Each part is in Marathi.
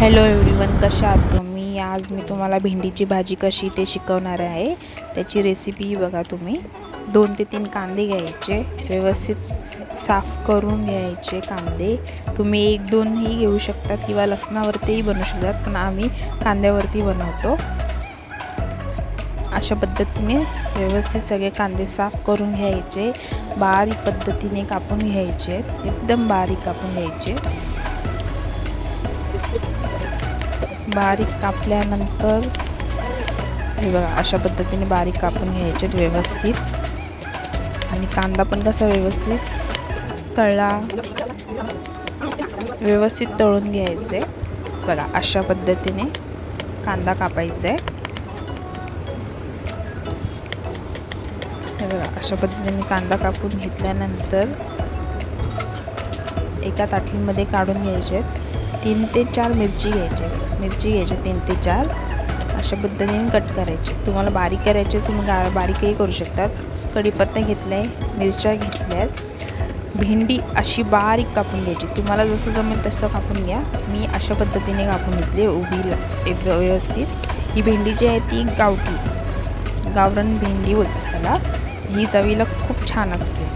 हॅलो एवरीवन कशा आहात तुम्ही? आज मी तुम्हाला भेंडीची भाजी कशी ते शिकवणार आहे. त्याची रेसिपी बघा तुम्ही. दोन ते तीन कांदे घ्यायचे. व्यवस्थित साफ करून घ्यायचे कांदे. तुम्ही एक दोनही घेऊ शकतात किंवा लसणावरतीही बनवू शकतात पण आम्ही कांद्यावरती बनवतो. अशा पद्धतीने व्यवस्थित सगळे कांदे साफ करून घ्यायचे. बारीक पद्धतीने कापून घ्यायचे. एकदम बारीक कापून घ्यायचे. बारीक कापल्यानंतर हे बघा अशा पद्धतीने बारीक कापून घ्यायचे व्यवस्थित. आणि कांदा पण कसा व्यवस्थित तळला व्यवस्थित तळून घ्यायचे. बघा अशा पद्धतीने कांदा कापायचा. आहे हे बघा अशा पद्धतीने कांदा कापून घेतल्यानंतर एका ताटलीमध्ये काढून घ्यायचे. आहेत तीन ते चार मिरची घ्यायचे. मिरची घ्यायची तीन ते चार. अशा पद्धतीने कट करायचे. तुम्हाला बारीक करायचे तुम्ही गा बारीकही करू शकतात. कढीपत्ता घेतला आहे मिरच्या घेतल्या भेंडी अशी बारीक कापून घ्यायची. तुम्हाला जसं जमेल तसं कापून घ्या. मी अशा पद्धतीने कापून घेतली उभी व्यवस्थित. ही भेंडी जी आहे ती गावठी. गावरण भेंडी बोलतात त्याला. ही चवीला खूप छान असते.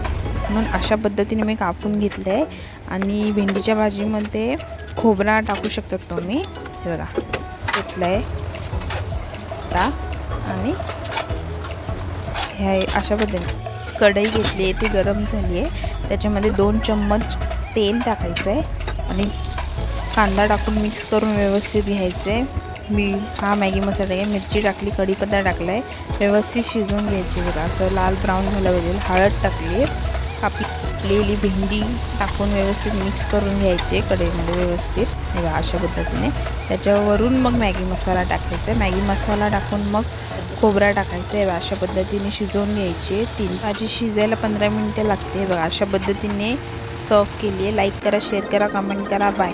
म्हणून अशा पद्धतीने मी कापून घेतलं आहे आणि भेंडीच्या भाजीमध्ये खोबरा टाकू शकतात तुम्ही. हे बघा घेतलं आहे आता आणि ह्या अशा पद्धतीने. कढई घेतली आहे ती गरम झाली आहे त्याच्यामध्ये दोन चम्मच तेल टाकायचं आहे आणि कांदा टाकून मिक्स करून व्यवस्थित घ्यायचं आहे मी हा मॅगी मसाला आहे. मिरची टाकली कढीपत्ता टाकला आहे व्यवस्थित शिजवून घ्यायची बघा. असं लाल ब्राऊन झालं पाहिजे हळद टाकली आहे कापलेली भेंडी टाकून व्यवस्थित मिक्स करून घ्यायचे कढईमध्ये व्यवस्थित. बघा अशा पद्धतीने. त्याच्यावरून मग मॅगी मसाला टाकायचा आहे. मॅगी मसाला टाकून मग खोबरा टाकायचा आहे. अशा पद्धतीने शिजवून घ्यायचे तीन भाजी शिजायला पंधरा मिनटं लागते. बघा अशा पद्धतीने सर्व केली आहे. लाईक करा शेअर करा कमेंट करा. बाय